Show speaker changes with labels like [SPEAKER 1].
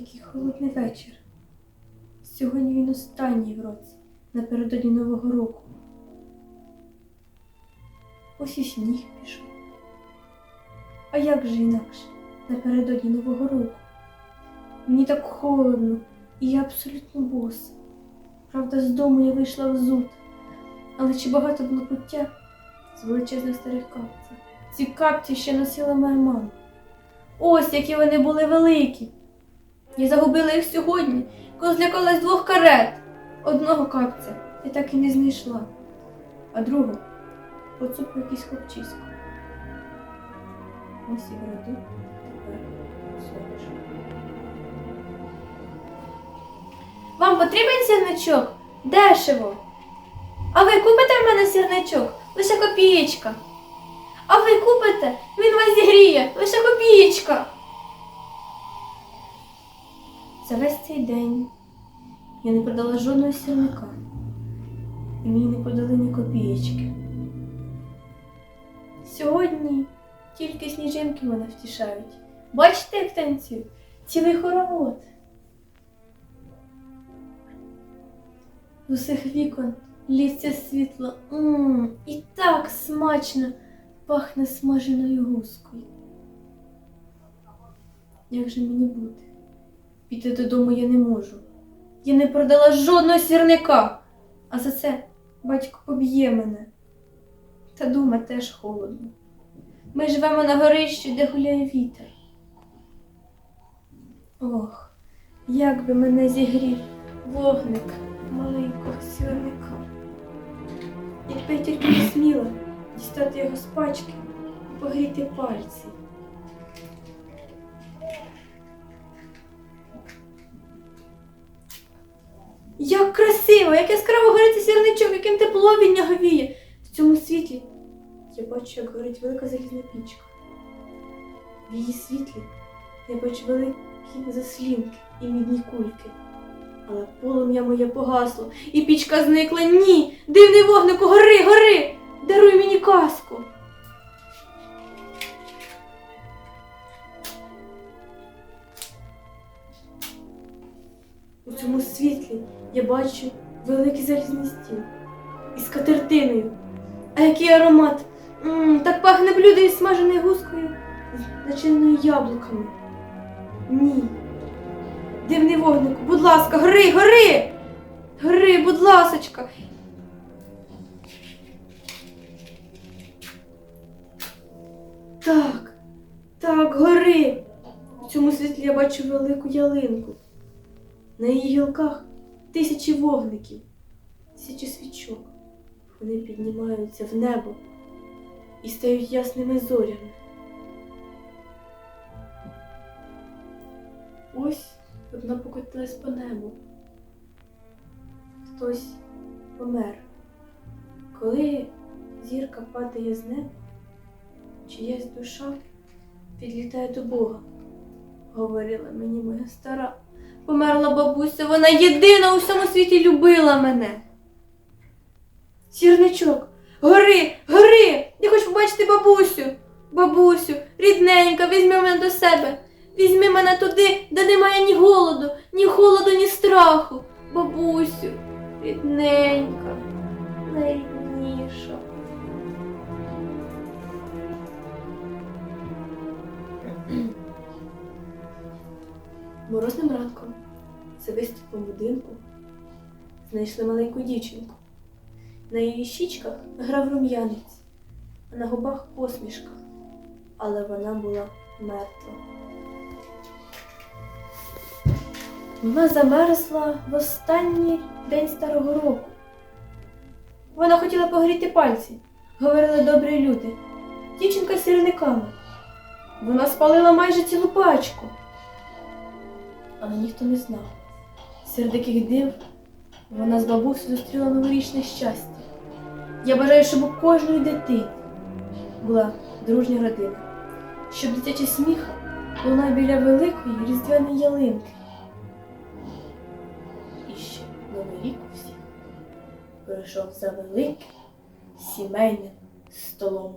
[SPEAKER 1] Який холодний вечір. Сьогодні він останній в році, напередодні Нового року. Ось і сніг пішов. А як же інакше, напередодні Нового року? Мені так холодно, і я абсолютно боса. Правда, з дому я вийшла взута, але чи багато було пуття з величезних старих капців. Ці капці ще носила моя мама. Ось які вони були великі. Я загубила їх сьогодні, коли злякалась двох карет. Одного капця я так і не знайшла, а другого поцупив якийсь хлопчисько. Ось і граду тепер сонячно. Вам потрібен сірничок? Дешево. А ви купите в мене сірничок? Лише копієчка. А ви купите? Він вас зігріє, лише копієчка. За весь цей день я не продала жодного сірника. І мені не подали ні копієчки. Сьогодні тільки сніжинки мене втішають. Бачите, як танцюють? Цілий хоровод. З усіх вікон лється світло. Мм, і так смачно пахне смаженою гускою. Як же мені бути? Піти додому я не можу. Я не продала жодного сірника, а за це батько поб'є мене. Та дома теж холодно. Ми живемо на горищі, де гуляє вітер. Ох, як би мене зігрів вогник маленького сірника. Якби я тільки сміла дістати його з пачки і погріти пальці. Як красиво, як яскраво горить сірничок, яким тепло від нього. В цьому світлі я бачу, як горить велика залізна пічка. В її світлі я бачу великі заслінки і мідні кульки. Але полум'я моє погасло, і пічка зникла. Ні! Дивний вогнику, гори, гори! Даруй мені казку. У цьому світлі я бачу великий залізний стіл із скатертиною. А який аромат! м так пахне блюдо із смаженою гускою, з начиненою яблуками. Ні. Дивний вогнику, будь ласка, гори, гори! Гори, будь ласочка. Так, так, гори. У цьому світлі я бачу велику ялинку. На її гілках тисячі вогників, тисячі свічок. Вони піднімаються в небо і стають ясними зорями. Ось одна покотилась по небу. Хтось помер. Коли зірка падає з неба, чиясь душа підлітає до Бога, говорила мені моя стара. Померла бабуся, вона єдина у всьому світі любила мене. Сірничок, гори, гори! Я хочу побачити бабусю. Бабусю, рідненька, візьми мене до себе. Візьми мене туди, де немає ні голоду, ні холоду, ні страху. Бабусю, рідненька, найрідніша. Морозним ранком за виступом будинку знайшли маленьку дівчинку. На її щічках грав рум'янець, а на губах посмішка, але вона була мертва. Вона замерзла в останній день старого року. Вона хотіла погріти пальці, говорили добрі люди. Дівчинка з сірниками. Вона спалила майже цілу пачку. Але ніхто не знав. Серед яких див вона з бабусею зустріла новорічне щастя. Я бажаю, щоб у кожної дитини була дружня родина, щоб дитячий сміх лунав біля великої різдвяної ялинки. І ще новий рік у всіх пройшов за великим сімейним столом.